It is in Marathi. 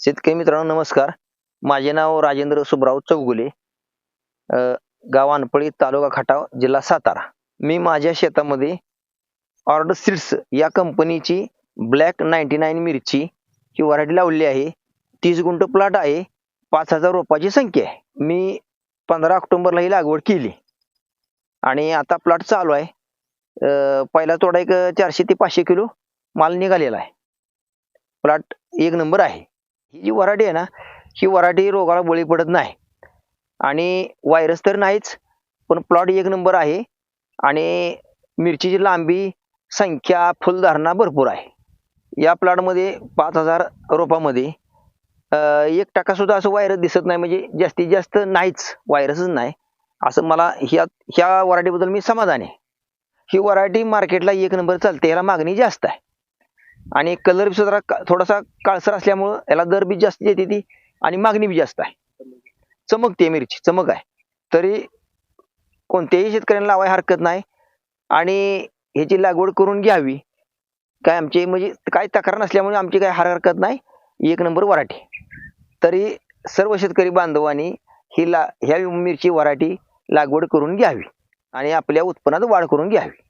शेतकरी मित्रांनो नमस्कार. माझे नाव राजेंद्र सुब्राव चौगुले. गाव अनपळी तालुका खटाव जिल्हा सातारा. मी माझ्या शेतामध्ये ऑर्ड सीड्स या कंपनीची ब्लॅक नाईन्टी नाईन मिरची ही व्हरायटी लावलेली आहे. तीस गुंट प्लॉट आहे. पाच हजार रोपाची संख्या आहे. मी पंधरा ऑक्टोंबरला ही लागवड केली. आणि आता प्लॉट चालू आहे. पहिला तोडा एक चारशे ते पाचशे किलो माल निघालेला आहे. प्लॉट एक नंबर आहे. ही जी वराठी आहे ना ही वराठी रोगाला बळी पडत नाही. आणि व्हायरस तर नाहीच पण प्लॉट एक नंबर आहे आणि मिरचीची लांबी संख्या फुलधारणा भरपूर आहे. या प्लॉटमध्ये पाच हजार रोपामध्ये एक टक्का सुद्धा असं व्हायरस दिसत नाही म्हणजे जास्तीत जास्त नाहीच व्हायरसच नाही. असं मला ह्या ह्या वराठीबद्दल मी समाधान आहे. ही वराठी मार्केटला एक नंबर चालते याला मागणी जास्त आहे. आणि कलर सुद्धा का- थोडासा काळसर असल्यामुळं याला दर बी जास्त येते ती आणि मागणी बी जास्त आहे. चमकते मिरची चमक आहे. तरी कोणत्याही शेतकऱ्यांना लावाय हरकत नाही आणि ह्याची लागवड करून घ्यावी. काय आमची म्हणजे काय तक्रार नसल्यामुळे आमची काय हर हरकत नाही. एक नंबर वराठी. तरी सर्व शेतकरी बांधवांनी ही ला ह्या मिरची वराठी लागवड करून घ्यावी आणि आपल्या उत्पन्नात वाढ करून घ्यावी.